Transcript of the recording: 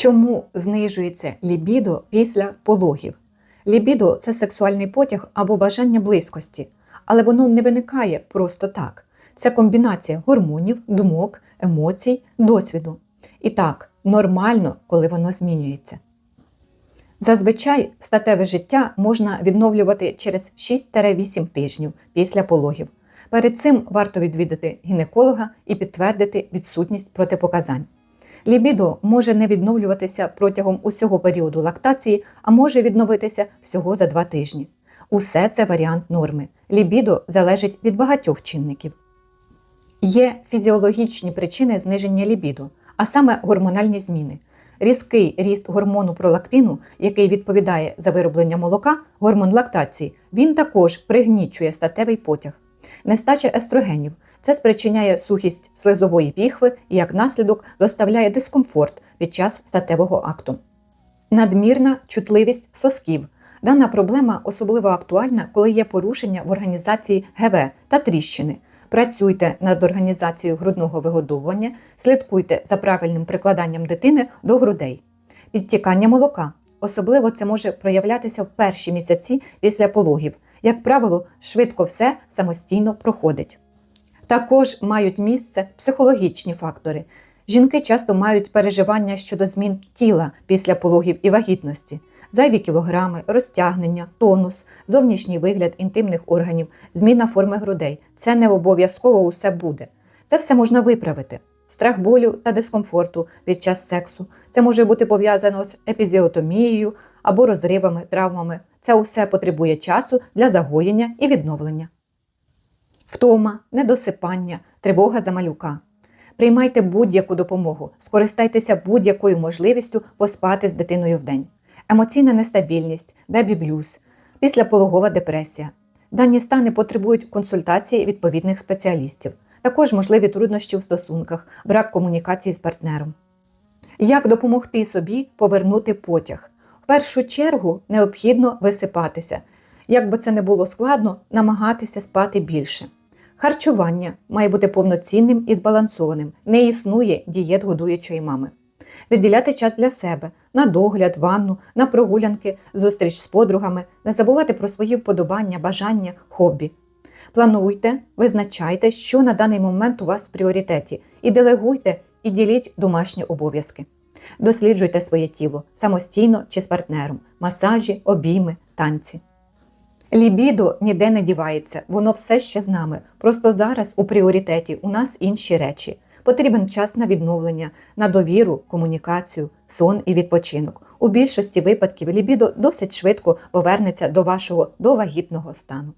Чому знижується лібідо після пологів? Лібідо це сексуальний потяг або бажання близькості, але воно не виникає просто так. Це комбінація гормонів, думок, емоцій, досвіду. І так, нормально, коли воно змінюється. Зазвичай статеве життя можна відновлювати через 6-8 тижнів після пологів. Перед цим варто відвідати гінеколога і підтвердити відсутність протипоказань. Лібідо може не відновлюватися протягом усього періоду лактації, а може відновитися всього за 2 тижні. Усе це варіант норми. Лібідо залежить від багатьох чинників. Є фізіологічні причини зниження лібіду, а саме гормональні зміни. Різкий ріст гормону пролактину, який відповідає за вироблення молока, гормон лактації, він також пригнічує статевий потяг. Нестача естрогенів це спричиняє сухість слизової піхви і як наслідок доставляє дискомфорт під час статевого акту. Надмірна чутливість сосків. Дана проблема особливо актуальна, коли є порушення в організації ГВ та тріщини. Працюйте над організацією грудного вигодовування, слідкуйте за правильним прикладанням дитини до грудей. Підтікання молока. Особливо це може проявлятися в перші місяці після пологів. Як правило, швидко все самостійно проходить. Також мають місце психологічні фактори. Жінки часто мають переживання щодо змін тіла після пологів і вагітності, зайві кілограми, розтягнення, тонус, зовнішній вигляд інтимних органів, зміна форми грудей. Це не обов'язково усе буде. Це все можна виправити. Страх болю та дискомфорту під час сексу. Це може бути пов'язано з епізіотомією або розривами, травмами. Це усе потребує часу для загоєння і відновлення. Втома, недосипання, тривога за малюка. Приймайте будь-яку допомогу, скористайтеся будь-якою можливістю поспати з дитиною вдень. Емоційна нестабільність, бебі-блюз, післяпологова депресія. Дані стани потребують консультації відповідних спеціалістів. Також можливі труднощі в стосунках, брак комунікації з партнером. Як допомогти собі повернути потяг? Першу чергу необхідно висипатися. Як би це не було складно, намагатися спати більше. Харчування має бути повноцінним і збалансованим. Не існує дієт годуючої мами. Виділяти час для себе на догляд, ванну, на прогулянки, зустріч з подругами, не забувати про свої вподобання, бажання, хобі. Плануйте, визначайте, що на даний момент у вас в пріоритеті, і делегуйте і діліть домашні обов'язки. Досліджуйте своє тіло самостійно чи з партнером, масажі, обійми, танці. Лібідо ніде не дівається, воно все ще з нами. Просто зараз у пріоритеті у нас інші речі. Потрібен час на відновлення, на довіру, комунікацію, сон і відпочинок. У більшості випадків лібідо досить швидко повернеться до вашого довагітного стану.